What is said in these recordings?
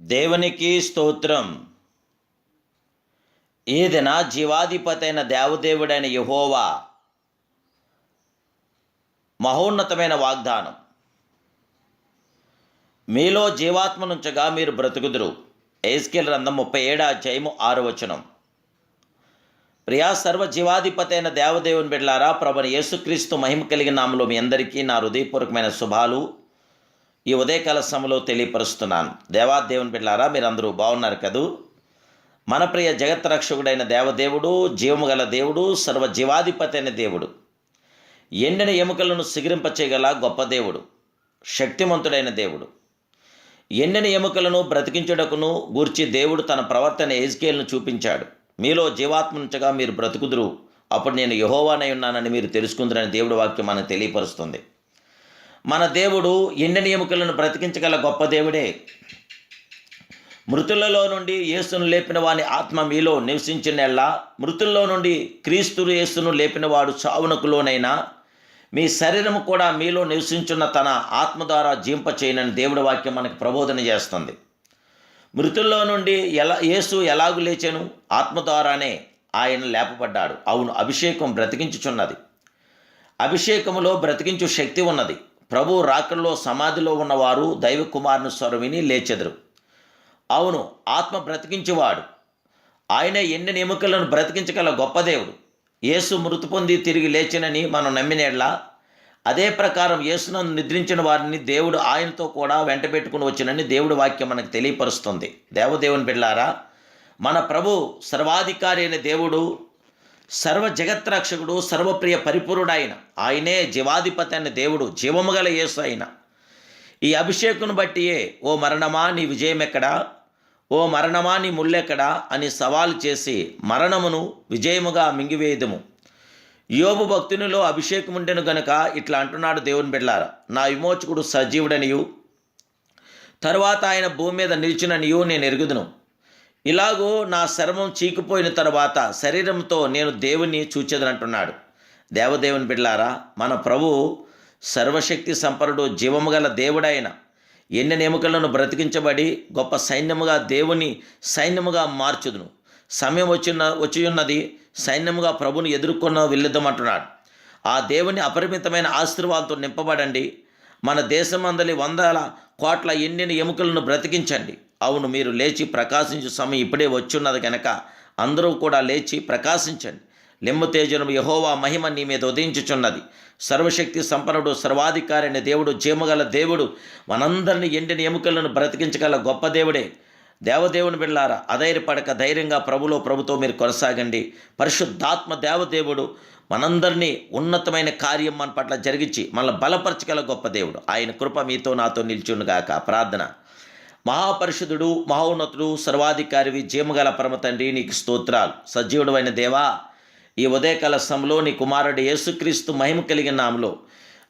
దేవునికి స్తోత్రం. ఏదైనా జీవాధిపతైన దేవదేవుడైన యహోవా మహోన్నతమైన వాగ్దానం. మీలో జీవాత్మనుంచగా మీరు బ్రతుకుదురు. ఏస్కేల్ రంధం ముప్పై ఏడా అధ్యాయము ఆరు వచనం. ప్రియా సర్వ జీవాధిపతైన దేవదేవుని బిడ్లారా ప్రభుని యేసుక్రీస్తు మహిమ కలిగిన నామలో మీ అందరికీ నా హృదయపూర్వకమైన శుభాలు. ఈ ఉదయకాల సమయంలో తెలియపరుస్తున్నాను. దేవాదేవుని బిడ్లారా మీరందరూ బాగున్నారు కదూ? మన ప్రియ జగత్ రక్షకుడైన దేవదేవుడు జీవము గల దేవుడు సర్వ జీవాధిపతి అయిన దేవుడు ఎండిన ఎముకలను సిగిరింపచేయగల గొప్ప దేవుడు శక్తిమంతుడైన దేవుడు ఎండిన ఎముకలను బ్రతికించుటకును గూర్చి దేవుడు తన ప్రవర్తన ఎజ్కేల్ను చూపించాడు. మీలో జీవాత్మనుంచగా మీరు బ్రతుకుదురు. అప్పుడు నేను యహోవానై ఉన్నానని మీరు తెలుసుకుందరని దేవుడి వాక్యం మనకు తెలియపరుస్తుంది. మన దేవుడు ఎండిన ఎముకలను బ్రతికించగల గొప్ప దేవుడే. మృతులలో నుండి యేసును లేపిన వాని ఆత్మ మీలో నివసించినెల్లా మృతుల్లో నుండి క్రీస్తులు యేసును లేపిన వాడు చావునకు లోనైనా మీ శరీరము కూడా మీలో నివసించున్న తన ఆత్మ ద్వారా జీంపచేయనని దేవుడి వాక్యం మనకు ప్రబోధన చేస్తుంది. మృతుల్లో నుండి ఎలా యేసు ఎలాగు లేచెను? ఆత్మ ద్వారానే ఆయన లేపబడ్డాడు. అవును అభిషేకం బ్రతికించుచున్నది. అభిషేకములో బ్రతికించు శక్తి ఉన్నది. ప్రభు రాకల్లో సమాధిలో ఉన్నవారు దైవ కుమారుని స్వరం విని లేచెదరు. అవును ఆత్మ బ్రతికించేవాడు. ఆయన ఎన్ని ఎముకలను బ్రతికించగల గొప్ప దేవుడు. యేసు మృతి పొంది తిరిగి లేచినని మనం నమ్మినేళ్ళ అదే ప్రకారం యేసునందు నిద్రించిన వారిని దేవుడు ఆయనతో కూడా వెంట పెట్టుకుని వచ్చినని దేవుడి వాక్యం మనకు తెలియపరుస్తుంది. దేవదేవుని బిళ్ళారా మన ప్రభు సర్వాధికారి అయిన దేవుడు సర్వ జగత్రక్షకుడు సర్వప్రియ పరిపూర్ణుడైన ఆయనే జీవాధిపతి అనే దేవుడు జీవము గల యేసు అయిన. ఈ అభిషేకును బట్టియే ఓ మరణమా నీ విజయం ఎక్కడా ఓ మరణమా నీ ముళ్ళెక్కడా అని సవాలు చేసి మరణమును విజయముగా మింగివేయదము. యోబు భక్తునిలో అభిషేకం ఉండెను గనుక ఇట్లా అంటున్నాడు దేవుని బిడ్లారా నా విమోచకుడు సజీవుడనియు తరువాత ఆయన భూమి మీద నిలిచిననియు నేను ఎరుగుదును. ఇలాగో నా శర్మం చీకిపోయిన తర్వాత శరీరంతో నేను దేవుణ్ణి చూచేదనంటున్నాడు. దేవదేవుని బిడ్లారా మన ప్రభు సర్వశక్తి సంపరుడు జీవము గల దేవుడైన ఎన్ని ఎముకలను బ్రతికించబడి గొప్ప సైన్యముగా దేవుని సైన్యముగా మార్చుదును. సమయం వచ్చిన వచ్చి ఉన్నది సైన్యముగా ప్రభుని ఎదుర్కొన్న వెళ్ళిద్దామంటున్నాడు ఆ దేవుని అపరిమితమైన ఆశీర్వాదంతో నింపబడండి. మన దేశమందలి వందల కోట్ల ఎండిన ఎముకలను బ్రతికించండి. అవును మీరు లేచి ప్రకాశించే సమయం ఇప్పుడే వచ్చున్నది కనుక అందరూ కూడా లేచి ప్రకాశించండి. లెమ్ము తేజనం యహోవా మహిమ నీ మీద ఉదయించుచున్నది. సర్వశక్తి సంపన్నుడు సర్వాధికారి అనే దేవుడు జీమగల దేవుడు మనందరినీ ఎండిన ఎముకలను బ్రతికించగల గొప్ప దేవుడే. దేవదేవుని బిళ్ళారా అధైర్యపడక ధైర్యంగా ప్రభులో ప్రభుతో మీరు కొనసాగండి. పరిశుద్ధాత్మ దేవదేవుడు మనందరినీ ఉన్నతమైన కార్యం మన పట్ల జరిగించి మనల్ని బలపరచగల గొప్ప దేవుడు. ఆయన కృప మీతో నాతో నిల్చుండుగాక ప్రార్థన. మహాపరిషుదుడు మహోన్నతుడు సర్వాధికారివి జీమగల పరమ తండ్రి నీకు స్తోత్రాలు. సజీవుడమైన దేవా ఈ ఉదయకాల సమయంలో నీ కుమారుడు యేసుక్రీస్తు మహిమ కలిగిన నామలో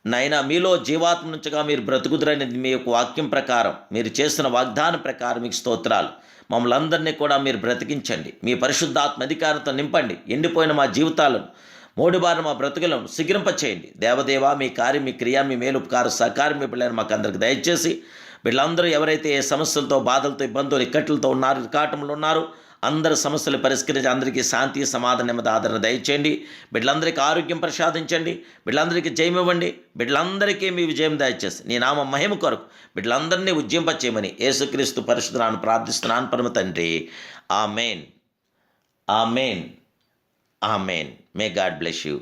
నైనా మీలో జీవాత్మ నుంచిగా మీరు బ్రతుకుదురని మీ యొక్క వాక్యం ప్రకారం మీరు చేసిన వాగ్దానం ప్రకారం మీకు స్తోత్రాలు. మమ్మల్ని అందరినీ కూడా మీరు బ్రతికించండి. మీ పరిశుద్ధాత్మ అధికారంతో నింపండి. ఎండిపోయిన మా జీవితాలను మూడుబారు మా బ్రతుకులను సిగ్రింపచేయండి దేవదేవ మీ కార్యం మీ క్రియ మీ మేలు ఉపకార సహకారం మీ పిల్లలను మాకు అందరికి దయచేసి వీళ్ళందరూ ఎవరైతే ఏ సమస్యలతో బాధలతో ఇబ్బందులు ఇక్కట్లతో ఉన్నారు ఇకాటంలో ఉన్నారు అందరి సమస్యలు పరిష్కరించి అందరికీ శాంతి సమాధానం మీద ఆదరణ దయచేయండి. బిడ్డలందరికీ ఆరోగ్యం ప్రసాదించండి. బిడ్డలందరికీ జయం ఇవ్వండి. బిడ్డలందరికీ మీ విజయం దయచేసి నీ నామ మహిమ కొరకు బిడ్డలందరినీ ఉజ్జింపచేయమని యేసుక్రీస్తు పరిశుద్ధనాన్ని ప్రార్థిస్తున్నాను. పరమ తండ్రి. ఆ main ah main ah main may God bless you.